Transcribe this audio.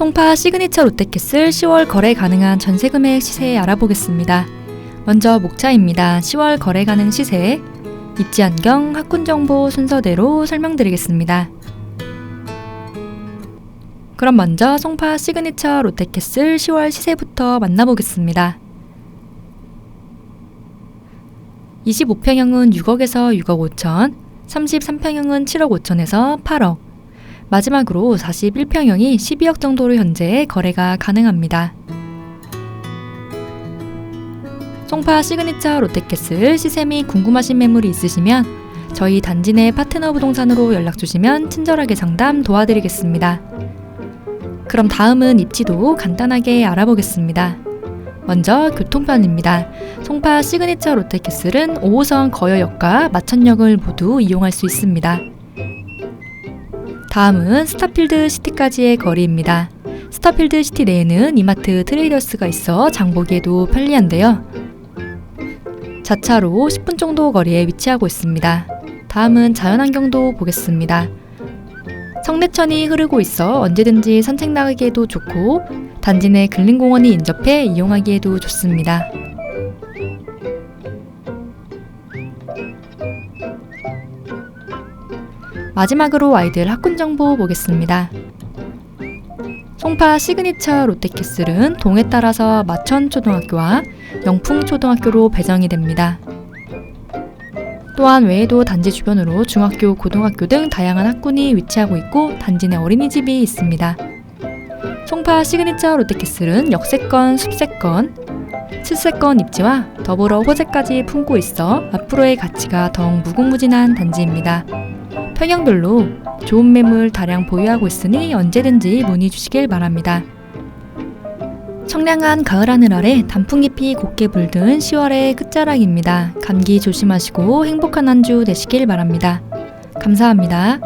송파 시그니처 롯데캐슬 10월 거래 가능한 전세 금액 시세 알아보겠습니다. 먼저 목차입니다. 10월 거래 가능 시세 입지 안경 학군 정보 순서대로 설명드리겠습니다. 그럼 먼저 송파 시그니처 롯데캐슬 10월 시세부터 만나보겠습니다. 25평형은 6억에서 6억 5천, 33평형은 7억 5천에서 8억, 마지막으로 41평형이 12억 정도로 현재 거래가 가능합니다. 송파 시그니처 롯데캐슬 시세미 궁금하신 매물이 있으시면 저희 단지 내 파트너 부동산으로 연락 주시면 친절하게 상담 도와드리겠습니다. 그럼 다음은 입지도 간단하게 알아보겠습니다. 먼저 교통편입니다. 송파 시그니처 롯데캐슬은 5호선 거여역과 마천역을 모두 이용할 수 있습니다. 다음은 스타필드 시티까지의 거리입니다. 스타필드 시티 내에는 이마트 트레이더스가 있어 장보기에도 편리한데요. 자차로 10분 정도 거리에 위치하고 있습니다. 다음은 자연환경도 보겠습니다. 성내천이 흐르고 있어 언제든지 산책 나가기에도 좋고 단지 내 근린공원이 인접해 이용하기에도 좋습니다. 마지막으로 아이들 학군 정보 보겠습니다. 송파 시그니처 롯데캐슬은 동에 따라서 마천초등학교와 영풍초등학교로 배정이 됩니다. 또한 외에도 단지 주변으로 중학교, 고등학교 등 다양한 학군이 위치하고 있고 단지 내 어린이집이 있습니다. 송파 시그니처 롯데캐슬은 역세권, 숲세권, 칠세권 입지와 더불어 호재까지 품고 있어 앞으로의 가치가 더욱 무궁무진한 단지입니다. 평형별로 좋은 매물 다량 보유하고 있으니 언제든지 문의 주시길 바랍니다. 청량한 가을 하늘 아래 단풍잎이 곱게 물든 10월의 끝자락입니다. 감기 조심하시고 행복한 한 주 되시길 바랍니다. 감사합니다.